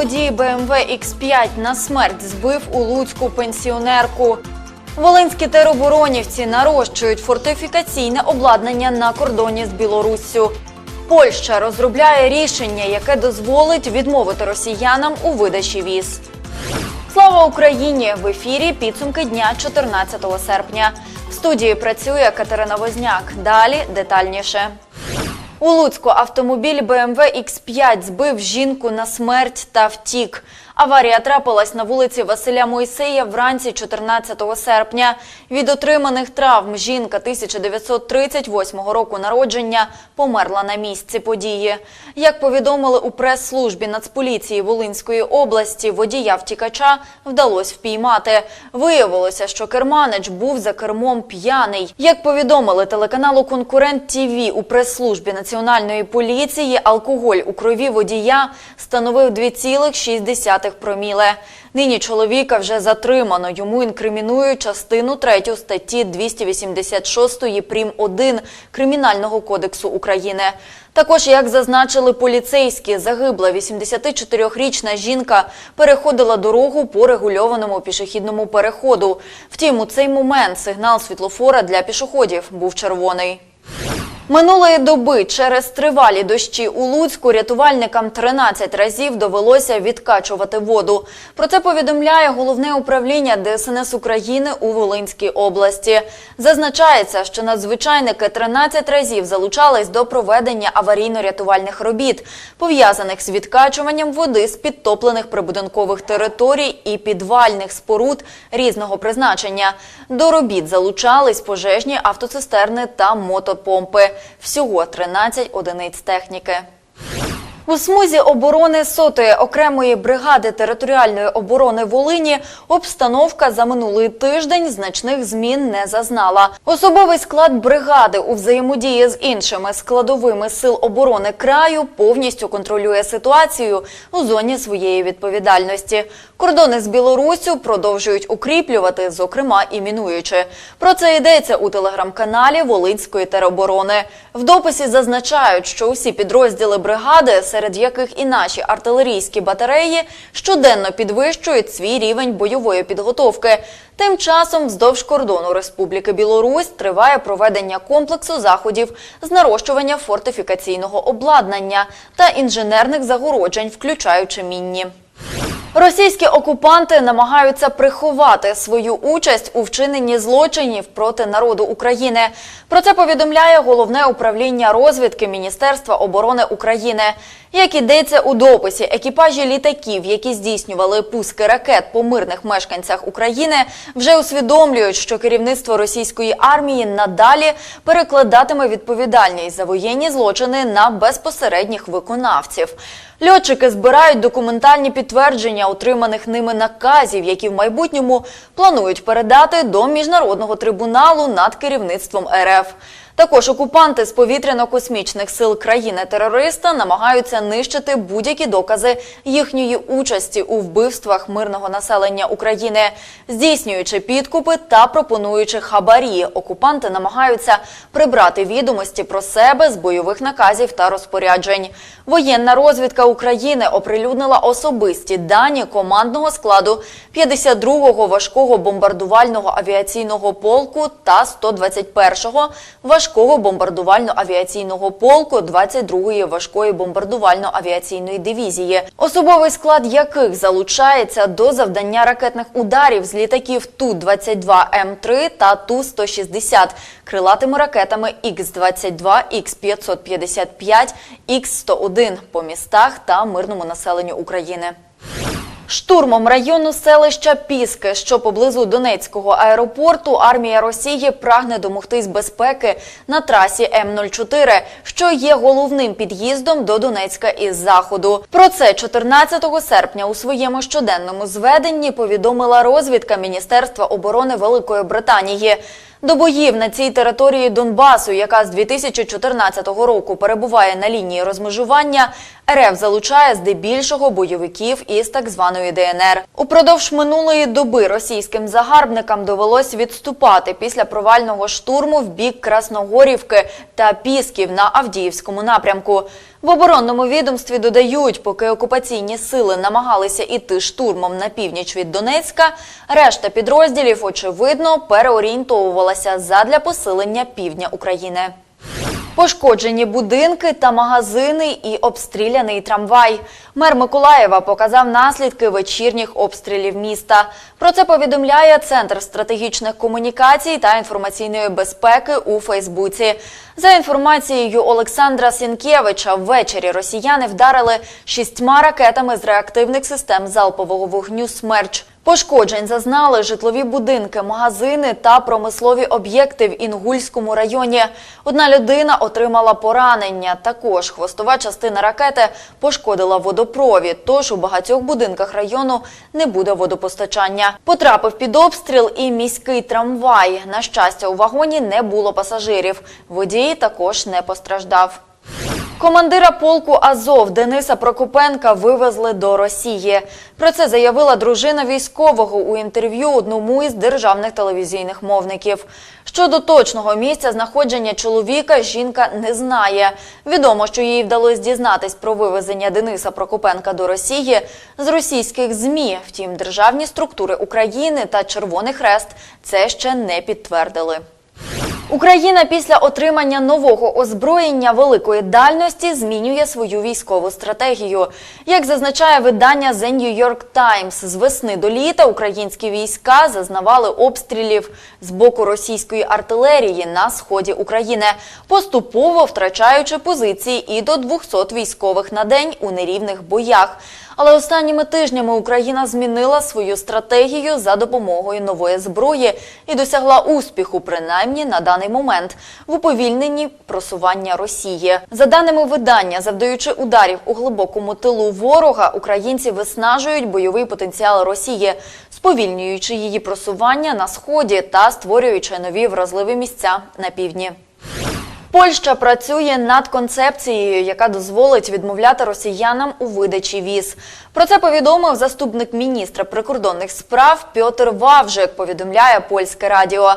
Водій BMW X5 на смерть збив у Луцьку пенсіонерку. Волинські тероборонівці нарощують фортифікаційне обладнання на кордоні з Білоруссю. Польща розробляє рішення, яке дозволить відмовити росіянам у видачі віз. Слава Україні! В ефірі підсумки дня 14 серпня. В студії працює Катерина Возняк. Далі детальніше. У Луцьку автомобіль BMW X5 збив жінку на смерть та втік. Аварія трапилась на вулиці Василя Мойсея вранці 14 серпня. Від отриманих травм жінка 1938 року народження померла на місці події. Як повідомили у прес-службі Нацполіції Волинської області, водія втікача вдалося впіймати. Виявилося, що керманич був за кермом п'яний. Як повідомили телеканалу Конкурент ТІВІ у прес-службі Національної поліції, алкоголь у крові водія становив 2,6 проміле. Нині чоловіка вже затримано. Йому інкримінують частину 3 статті 286 прим. 1 Кримінального кодексу України. Також, як зазначили поліцейські, загибла 84-річна жінка переходила дорогу по регульованому пішохідному переходу. Втім, у цей момент сигнал світлофора для пішоходів був червоний. Минулої доби через тривалі дощі у Луцьку рятувальникам 13 разів довелося відкачувати воду. Про це повідомляє головне управління ДСНС України у Волинській області. Зазначається, що надзвичайники 13 разів залучались до проведення аварійно-рятувальних робіт, пов'язаних з відкачуванням води з підтоплених прибудинкових територій і підвальних споруд різного призначення. До робіт залучались пожежні автоцистерни та мотопомпи. Всього 13 одиниць техніки. У смузі оборони сотої окремої бригади територіальної оборони Волині обстановка за минулий тиждень значних змін не зазнала. Особовий склад бригади у взаємодії з іншими складовими сил оборони краю повністю контролює ситуацію у зоні своєї відповідальності. Кордони з Білоруссю продовжують укріплювати, зокрема і мінуючи. Про це йдеться у телеграм-каналі Волинської тероборони. В дописі зазначають, що усі підрозділи бригади, серед яких і наші артилерійські батареї, щоденно підвищують свій рівень бойової підготовки. Тим часом вздовж кордону Республіки Білорусь триває проведення комплексу заходів з нарощування фортифікаційного обладнання та інженерних загороджень, включаючи мінні. Російські окупанти намагаються приховати свою участь у вчиненні злочинів проти народу України. Про це повідомляє головне управління розвідки Міністерства оборони України. Як ідеться у дописі, екіпажі літаків, які здійснювали пуски ракет по мирних мешканцях України, вже усвідомлюють, що керівництво російської армії надалі перекладатиме відповідальність за воєнні злочини на безпосередніх виконавців. Льотчики збирають документальні підтвердження отриманих ними наказів, які в майбутньому планують передати до міжнародного трибуналу над керівництвом РФ. Також окупанти з повітряно-космічних сил країни-терориста намагаються нищити будь-які докази їхньої участі у вбивствах мирного населення України, здійснюючи підкупи та пропонуючи хабарі. Окупанти намагаються прибрати відомості про себе з бойових наказів та розпоряджень. Воєнна розвідка України оприлюднила особисті дані командного складу 52-го важкого бомбардувального авіаційного полку та 121-го важкого бомбардувально-авіаційного полку 22-ї важкої бомбардувально-авіаційної дивізії, особовий склад яких залучається до завдання ракетних ударів з літаків Ту-22М3 та Ту-160 крилатими ракетами Х-22, Х-555, Х-101 по містах та мирному населенню України. Штурмом району селища Піски, що поблизу Донецького аеропорту, армія Росії прагне домогтись безпеки на трасі М04, що є головним під'їздом до Донецька із заходу. Про це 14 серпня у своєму щоденному зведенні повідомила розвідка Міністерства оборони Великої Британії. До боїв на цій території Донбасу, яка з 2014 року перебуває на лінії розмежування, РФ залучає здебільшого бойовиків із так званої ДНР. Упродовж минулої доби російським загарбникам довелось відступати після провального штурму в бік Красногорівки та Пісків на Авдіївському напрямку. В оборонному відомстві додають, поки окупаційні сили намагалися іти штурмом на північ від Донецька, решта підрозділів, очевидно, переорієнтовувалася задля посилення півдня України. Пошкоджені будинки та магазини і обстріляний трамвай. Мер Миколаєва показав наслідки вечірніх обстрілів міста. Про це повідомляє Центр стратегічних комунікацій та інформаційної безпеки у Фейсбуці. За інформацією Олександра Сінкєвича, ввечері росіяни вдарили шістьма ракетами з реактивних систем залпового вогню «Смерч». Пошкоджень зазнали житлові будинки, магазини та промислові об'єкти в Інгульському районі. Одна людина отримала поранення. Також хвостова частина ракети пошкодила водопровід. Тож у багатьох будинках району не буде водопостачання. Потрапив під обстріл і міський трамвай. На щастя, у вагоні не було пасажирів. Водій також не постраждав. Командира полку Азов Дениса Прокопенка вивезли до Росії. Про це заявила дружина військового у інтерв'ю одному із державних телевізійних мовників. Щодо точного місця знаходження чоловіка, жінка не знає. Відомо, що їй вдалося дізнатись про вивезення Дениса Прокопенка до Росії з російських змі. Втім, державні структури України та Червоний Хрест це ще не підтвердили. Україна після отримання нового озброєння великої дальності змінює свою військову стратегію. Як зазначає видання The New York Times, з весни до літа українські війська зазнавали обстрілів з боку російської артилерії на сході України, поступово втрачаючи позиції і до 200 військових на день у нерівних боях. Але останніми тижнями Україна змінила свою стратегію за допомогою нової зброї і досягла успіху, принаймні на даний момент, в уповільненні просування Росії. За даними видання, завдаючи ударів у глибокому тилу ворога, українці виснажують бойовий потенціал Росії, сповільнюючи її просування на сході та створюючи нові вразливі місця на півдні. Польща працює над концепцією, яка дозволить відмовляти росіянам у видачі віз. Про це повідомив заступник міністра прикордонних справ Пьотр Вавжик. Повідомляє польське радіо.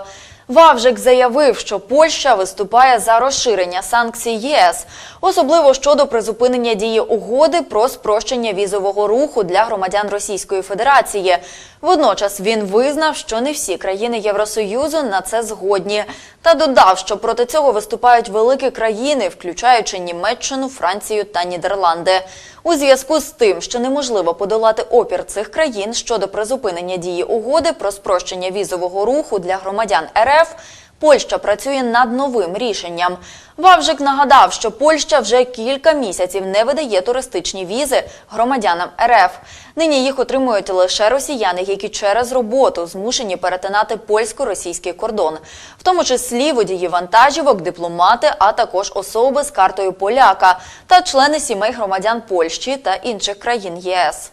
Вавжик заявив, що Польща виступає за розширення санкцій ЄС, особливо щодо призупинення дії угоди про спрощення візового руху для громадян Російської Федерації. Водночас він визнав, що не всі країни Євросоюзу на це згодні, та додав, що проти цього виступають великі країни, включаючи Німеччину, Францію та Нідерланди. У зв'язку з тим, що неможливо подолати опір цих країн щодо призупинення дії угоди про спрощення візового руху для громадян РФ. Польща працює над новим рішенням. Вавжик нагадав, що Польща вже кілька місяців не видає туристичні візи громадянам РФ. Нині їх отримують лише росіяни, які через роботу змушені перетинати польсько-російський кордон, в тому числі водії вантажівок, дипломати, а також особи з картою поляка та члени сімей громадян Польщі та інших країн ЄС.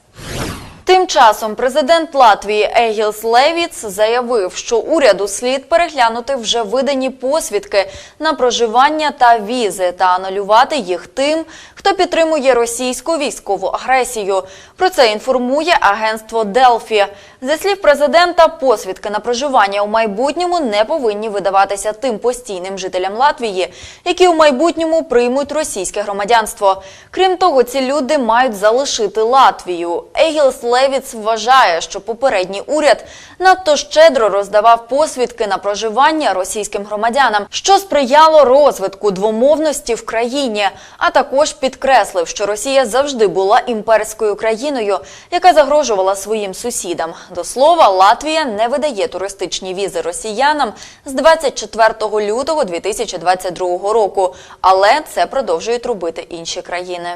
Тим часом президент Латвії Егілс Левіц заявив, що уряду слід переглянути вже видані посвідки на проживання та візи та анулювати їх тим, хто підтримує російську військову агресію. Про це інформує агентство Делфі. За слів президента, посвідки на проживання у майбутньому не повинні видаватися тим постійним жителям Латвії, які у майбутньому приймуть російське громадянство. Крім того, ці люди мають залишити Латвію. Егілс Левіц вважає, що попередній уряд надто щедро роздавав посвідки на проживання російським громадянам, що сприяло розвитку двомовності в країні, а також підкреслив, що Росія завжди була імперською країною, яка загрожувала своїм сусідам. До слова, Латвія не видає туристичні візи росіянам з 24 лютого 2022 року, але це продовжують робити інші країни.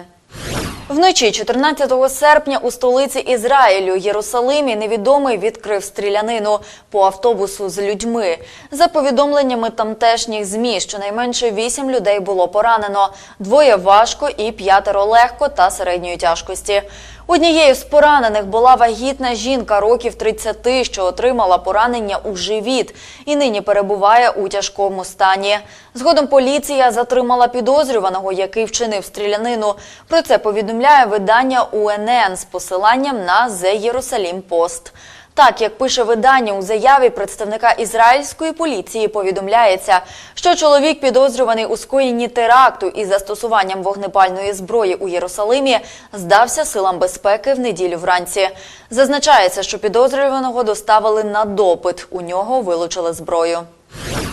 Вночі 14 серпня у столиці Ізраїлю Єрусалимі невідомий відкрив стрілянину по автобусу з людьми. За повідомленнями тамтешніх змі, щонайменше вісім людей було поранено. Двоє важко і п'ятеро легко та середньої тяжкості. Однією з поранених була вагітна жінка років 30, що отримала поранення у живіт і нині перебуває у тяжкому стані. Згодом поліція затримала підозрюваного, який вчинив стрілянину. Про це повідомляє видання УНН з посиланням на The Jerusalem Post. Так, як пише видання у заяві представника ізраїльської поліції, повідомляється, що чоловік підозрюваний у скоєнні теракту із застосуванням вогнепальної зброї у Єрусалимі, здався силам безпеки в неділю вранці. Зазначається, що підозрюваного доставили на допит. У нього вилучили зброю.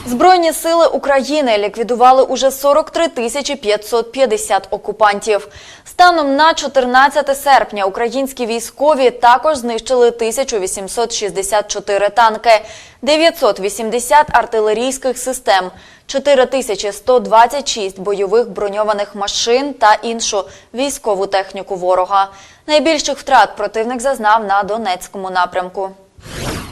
Збройні сили України ліквідували уже 43 тисячі 550 окупантів. Станом на 14 серпня українські військові також знищили 1864 танки, 980 артилерійських систем, 4126 бойових броньованих машин та іншу військову техніку ворога. Найбільших втрат противник зазнав на Донецькому напрямку.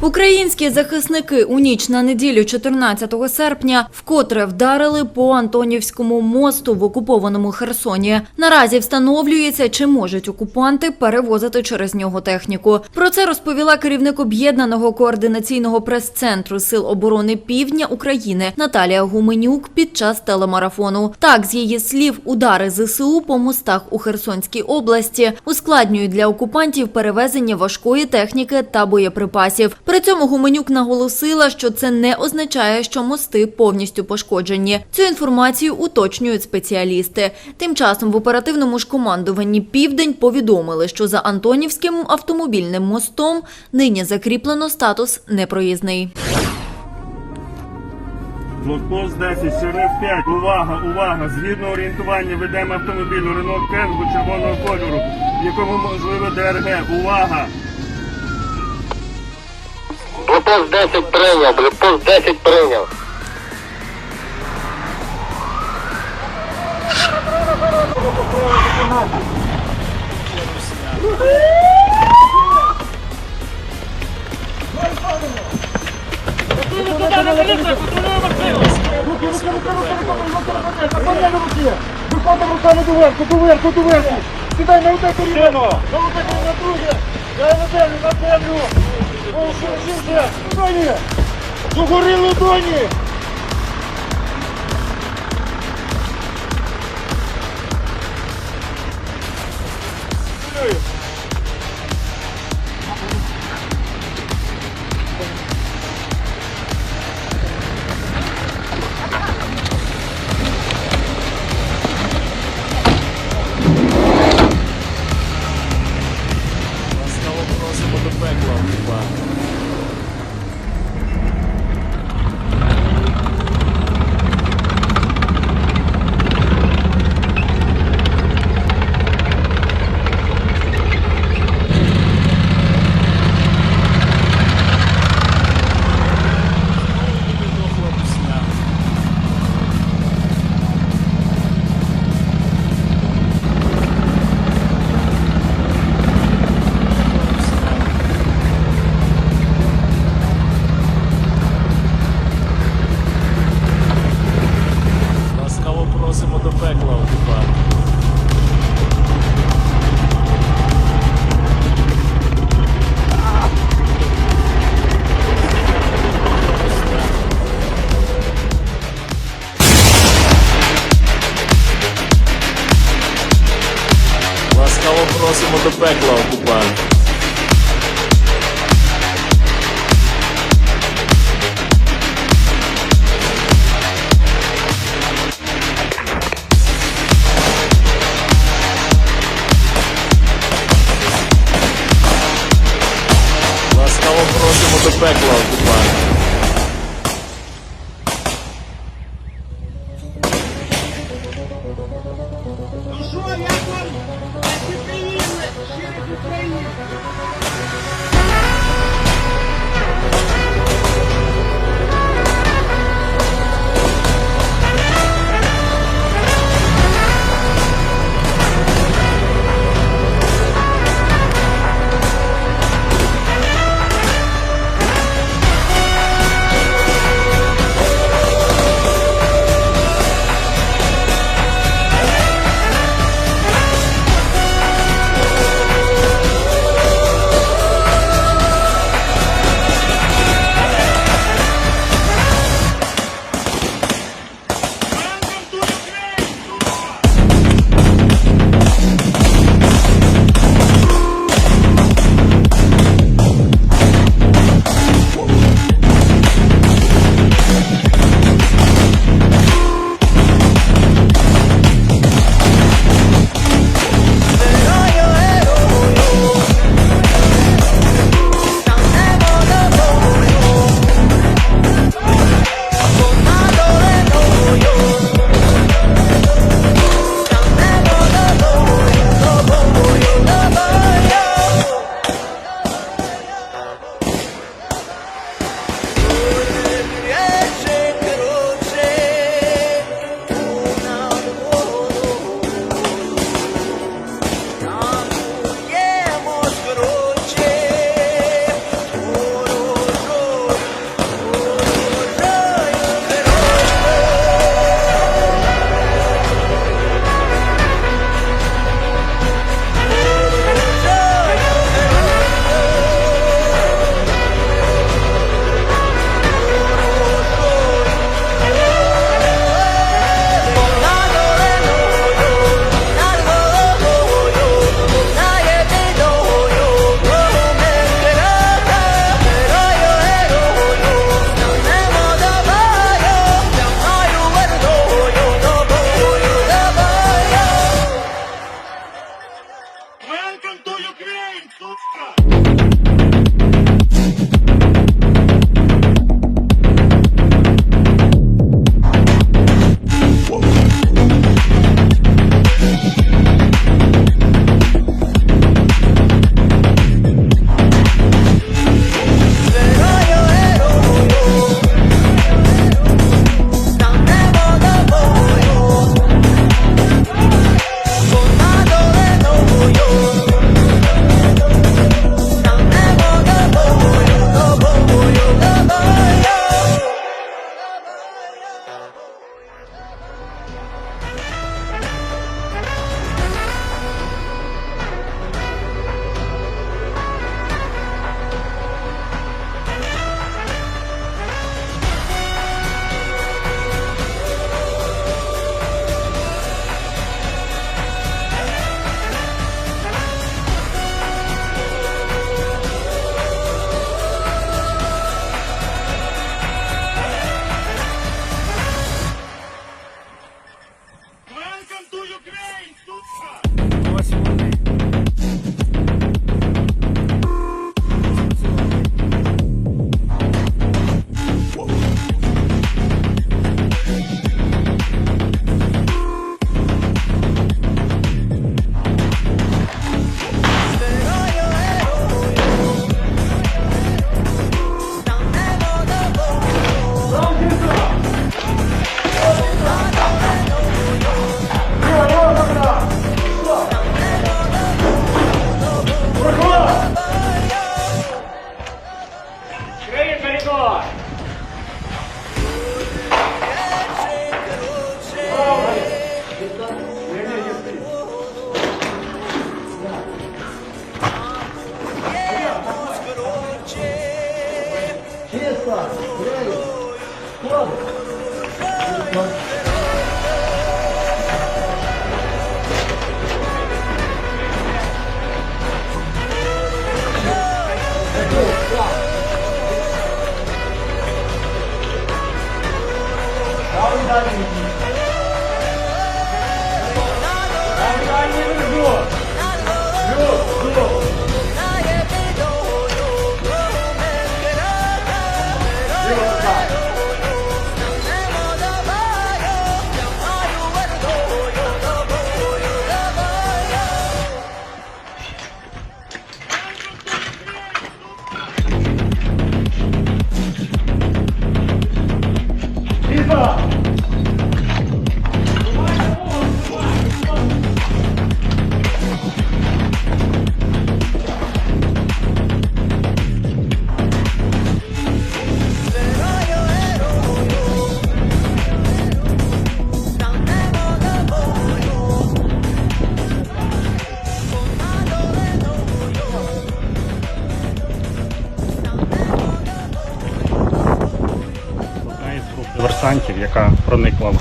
Українські захисники у ніч на неділю 14 серпня вкотре вдарили по Антонівському мосту в окупованому Херсоні. Наразі встановлюється, чи можуть окупанти перевозити через нього техніку. Про це розповіла керівник об'єднаного координаційного прес-центру Сил оборони Півдня України Наталія Гуменюк під час телемарафону. Так, з її слів, удари ЗСУ по мостах у Херсонській області ускладнюють для окупантів перевезення важкої техніки та боєприпасів. При цьому Гуменюк наголосила, що це не означає, що мости повністю пошкоджені. Цю інформацію уточнюють спеціалісти. Тим часом в оперативному ж командуванні Південь повідомили, що за Антонівським автомобільним мостом нині закріплено статус непроїзний. Блокпост 10, шериф 5. Увага, увага! Згідно орієнтування ведемо автомобіль Renault Кенгу червоного кольору, в якому можливе ДРГ. Увага! Блокпост 10 прийняв, блокпост 10 прийняв. Виходимо руками до верху, до верху. Кидай на отеку рівно. На отеку на друге. Дай на землю, на землю. О, що, що, що? Доні. Догори ладоні.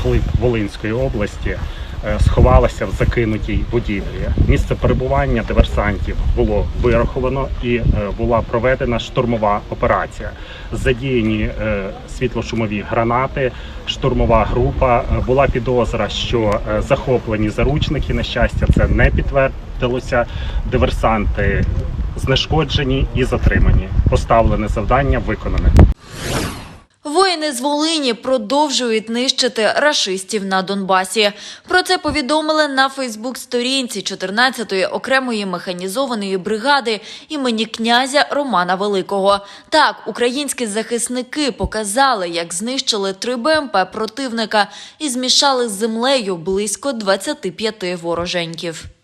Проникла Волинської області, е, сховалася в закинутій будівлі. Місце перебування диверсантів було вираховано і е, була проведена штурмова операція. Задіяні е, світлошумові гранати, штурмова група. Була підозра, що захоплені заручники. На щастя, це не підтвердилося. Диверсанти знешкоджені і затримані. Поставлене завдання виконане. Воїни з Волині продовжують нищити рашистів на Донбасі. Про це повідомили на Фейсбук-сторінці 14-ї окремої механізованої бригади імені князя Романа Великого. Так, українські захисники показали, як знищили три БМП противника і змішали з землею близько 25 вороженьків.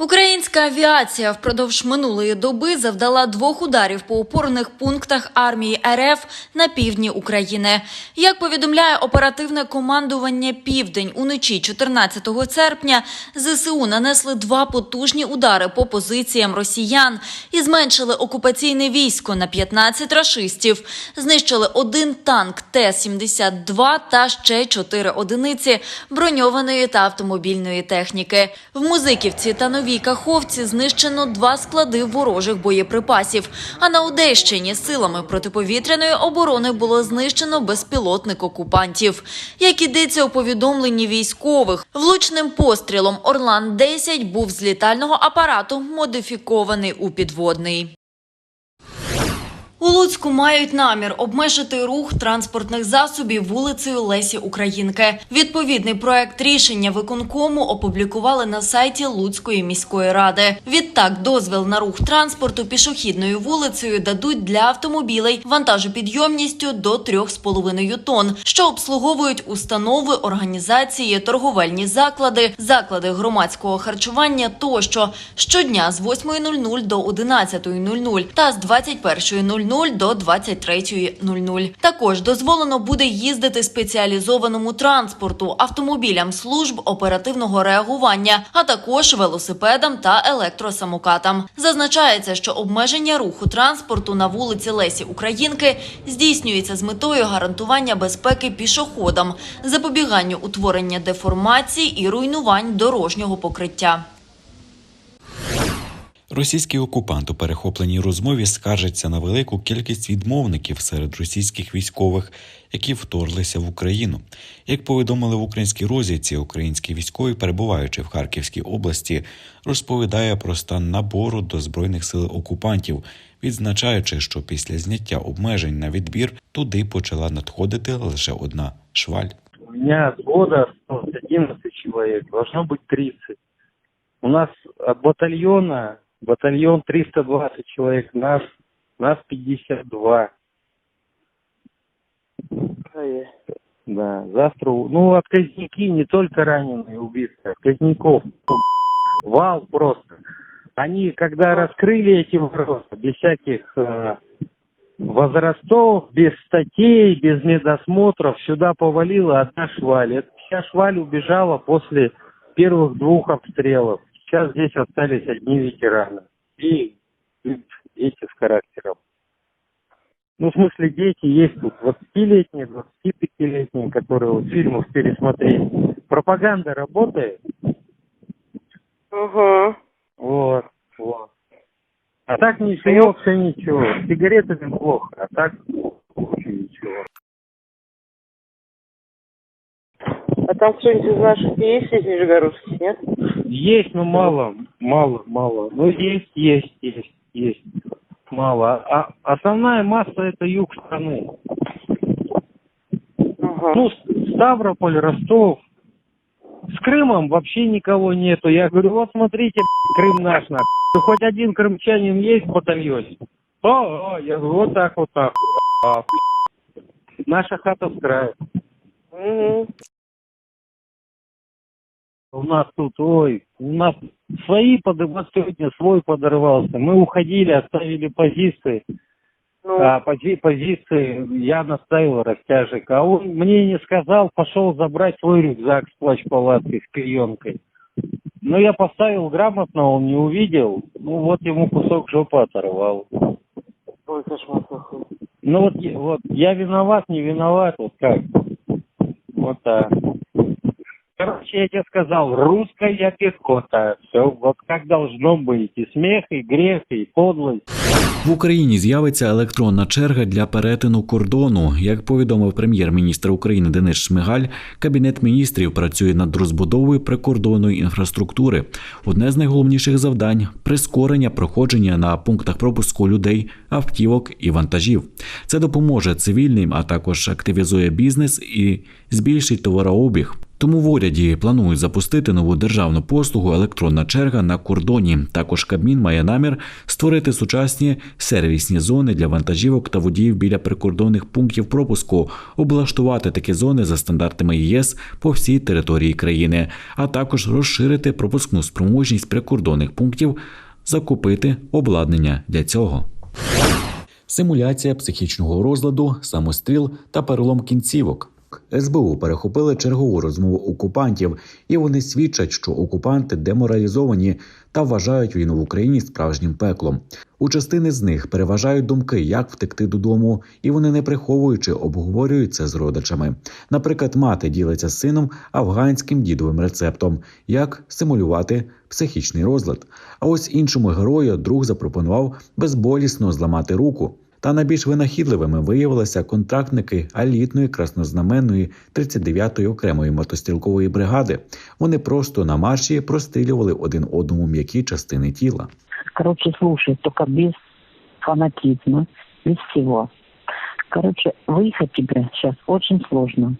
Українська авіація впродовж минулої доби завдала двох ударів по опорних пунктах армії РФ на півдні України. Як повідомляє оперативне командування Південь, уночі 14 серпня ЗСУ нанесли два потужні удари по позиціям росіян і зменшили окупаційне військо на 15 рашистів. Знищили один танк Т-72 та ще чотири одиниці броньованої та автомобільної техніки. В Музиківці та Новій Каховці знищено два склади ворожих боєприпасів. А на Одещині силами протиповітряної оборони було знищено безпілотник окупантів. Як ідеться у повідомленні військових, влучним пострілом Орлан-10 був з літального апарату модифікований у підводний. У Луцьку мають намір обмежити рух транспортних засобів вулицею Лесі Українки. Відповідний проект рішення виконкому опублікували на сайті Луцької міської ради. Відтак, дозвіл на рух транспорту пішохідною вулицею дадуть для автомобілей вантажопідйомністю до 3,5 тонн, що обслуговують установи, організації, торговельні заклади, заклади громадського харчування тощо щодня з 8.00 до 11.00 та з 21.00 22.00 до 23.00. Також дозволено буде їздити спеціалізованому транспорту, автомобілям служб оперативного реагування, а також велосипедам та електросамокатам. Зазначається, що обмеження руху транспорту на вулиці Лесі Українки здійснюється з метою гарантування безпеки пішоходам, запобіганню утворення деформацій і руйнувань дорожнього покриття. Російський окупант у перехопленій розмові скаржиться на велику кількість відмовників серед російських військових, які вторглися в Україну. Як повідомили в українській розвідці, українські військові, перебуваючи в Харківській області, розповідає про стан набору до збройних сил окупантів, відзначаючи, що після зняття обмежень на відбір туди почала надходити лише одна шваль. У меня с года осталось 11 человек, должно быть 30. У нас от батальона, батальон 320 человек, нас, нас 52. Да, завтра, ну, отказники не только раненые, убитые, отказников. Вал просто. Они, когда раскрыли эти ворота, без всяких э, возрастов, без статей, без медосмотров, сюда повалила одна шваль. Эта вся шваль убежала после первых двух обстрелов. Сейчас здесь остались одни ветераны. И, дети с характером. Ну, в смысле, дети есть тут 20-летние, 25-летние, которые вот фильмов пересмотреть. Пропаганда работает. Ага. Вот, вот. А так ничего, все ничего. Сигаретами плохо, а так вообще ничего. А там кто-нибудь из наших есть из Нижегородских, нет? Есть, но мало, мало, мало. Ну, есть, есть, есть, есть. Мало. А основная масса это юг страны. Ага. Ну, Ставрополь, Ростов. С Крымом вообще никого нету. Я говорю, вот смотрите, Крым наш, нахуй. Хоть один крымчанин есть в батальоне? О, о, я говорю, вот так вот так. А, Наша хата в крае. Мгм. У нас тут, ой, у нас свои подымали, сегодня свой подорвался. Мы уходили, оставили позиции. Ну, А пози- позиции я наставил растяжек. А он мне не сказал, пошел забрать свой рюкзак с плащ-палаткой, с клеенкой. Но я поставил грамотно, он не увидел. Ну вот ему кусок жопы оторвал. ой, кошмар какой. Ну вот, вот я виноват, не виноват, вот как. Вот так. Короче, я тебе сказал, русская пехота. Все вот как должно быть. И смех, и грех, и подлость. В Україні з'явиться електронна черга для перетину кордону. Як повідомив прем'єр-міністр України Денис Шмигаль, кабінет міністрів працює над розбудовою прикордонної інфраструктури. Одне з найголовніших завдань прискорення проходження на пунктах пропуску людей, автівок і вантажів. Це допоможе цивільним, а також активізує бізнес і збільшить товарообіг. Тому в уряді планують запустити нову державну послугу електронна черга на кордоні. Також Кабмін має намір створити сучасні сервісні зони для вантажівок та водіїв біля прикордонних пунктів пропуску, облаштувати такі зони за стандартами ЄС по всій території країни, а також розширити пропускну спроможність прикордонних пунктів, закупити обладнання для цього. Симуляція психічного розладу, самостріл та перелом кінцівок. СБУ перехопили чергову розмову окупантів, і вони свідчать, що окупанти деморалізовані та вважають війну в Україні справжнім пеклом. У частини з них переважають думки, як втекти додому, і вони не приховуючи обговорюють це з родичами. Наприклад, мати ділиться з сином афганським дідовим рецептом, як симулювати психічний розлад. А ось іншому герою друг запропонував безболісно зламати руку. Та найбільш винахідливими виявилися контрактники елітної краснознаменної 39-ї окремої мотострілкової бригади. Вони просто на марші прострілювали один одному м'які частини тіла. Короче, слушай, только без фанатизма, без всего. Короче, выехать тебе сейчас очень сложно.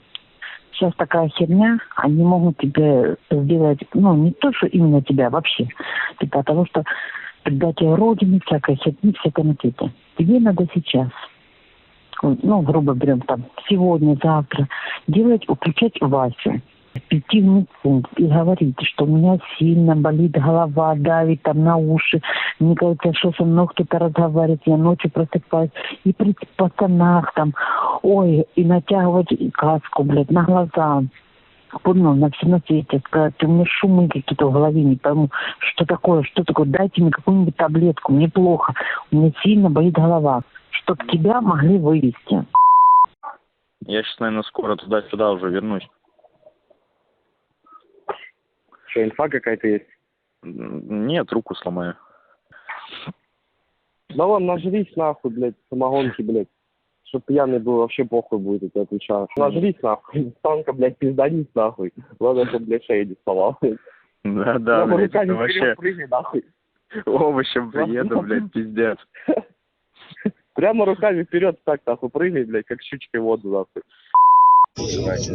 Сейчас такая херня, они могут тебе сделать, ну, не то, что именно тебя, а вообще. Типа того, что предатие Родины, всякой херни, всякой на свете. Тебе надо сейчас, ну, грубо берем там, сегодня, завтра, делать, включать Васю. прийти в медпункт и говорить, что у меня сильно болит голова, давит там на уши, мне кажется, что со мной кто-то разговаривает, я ночью просыпаюсь, и при пацанах там, ой, и натягивать каску, блядь, на глаза. Понял, на все на свете сказать, у меня шумы какие-то в голове, не пойму, что такое, что такое, дайте мне какую-нибудь таблетку, мне плохо, у меня сильно болит голова, чтобы тебя могли вывести. Я сейчас, наверное, скоро туда-сюда уже вернусь. Что, инфа какая-то есть? Нет, руку сломаю. Да ладно, нажрись нахуй, блядь, самогонки, блядь. Чтоб пьяный был, вообще похуй будет, я тебе отвечаю. Нажрись нахуй, танка, блядь, пизданись нахуй. Ладно, чтобы, блядь, шею не вставал. Да, да, блядь, это вообще нахуй. овощем приеду, блядь, пиздец. Прямо руками вперед так, нахуй, прыгай, блядь, как щучкой в воду, нахуй.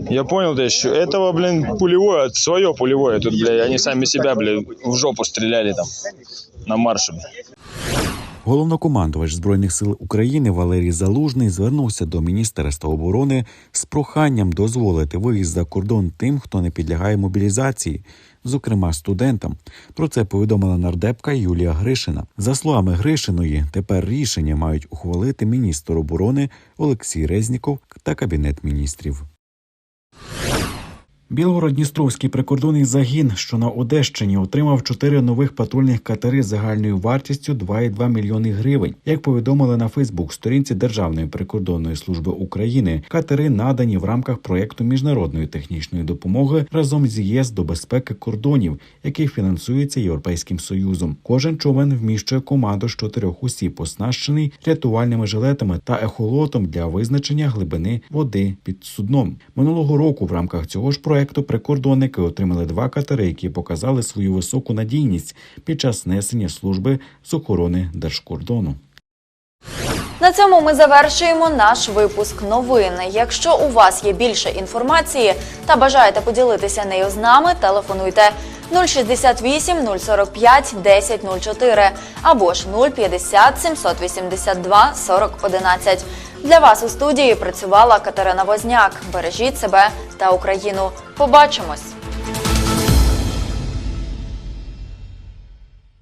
Я понял, да, что этого, блин, пулевое, свое пулевое тут, бля, они сами себя, бля, в жопу стреляли там на марше. Головнокомандувач Збройних сил України Валерій Залужний звернувся до Міністерства оборони з проханням дозволити виїзд за кордон тим, хто не підлягає мобілізації, зокрема студентам. Про це повідомила нардепка Юлія Гришина. За словами Гришиної, тепер рішення мають ухвалити міністр оборони Олексій Резніков та кабінет міністрів. Білгород-Дністровський прикордонний загін, що на Одещині, отримав чотири нових патрульних катери з загальною вартістю 2,2 мільйони гривень. Як повідомили на Фейсбук-сторінці Державної прикордонної служби України, катери надані в рамках проєкту міжнародної технічної допомоги разом з ЄС до безпеки кордонів, який фінансується Європейським Союзом. Кожен човен вміщує команду з чотирьох осіб, оснащений рятувальними жилетами та ехолотом для визначення глибини води під судном. Минулого року в рамках цього ж проекту прикордонники отримали два катери, які показали свою високу надійність під час несення служби з охорони держкордону. На цьому ми завершуємо наш випуск новин. Якщо у вас є більше інформації та бажаєте поділитися нею з нами, телефонуйте 068 045 1004 або ж 050 782 40 11. Для вас у студії працювала Катерина Возняк. Бережіть себе та Україну. Побачимось!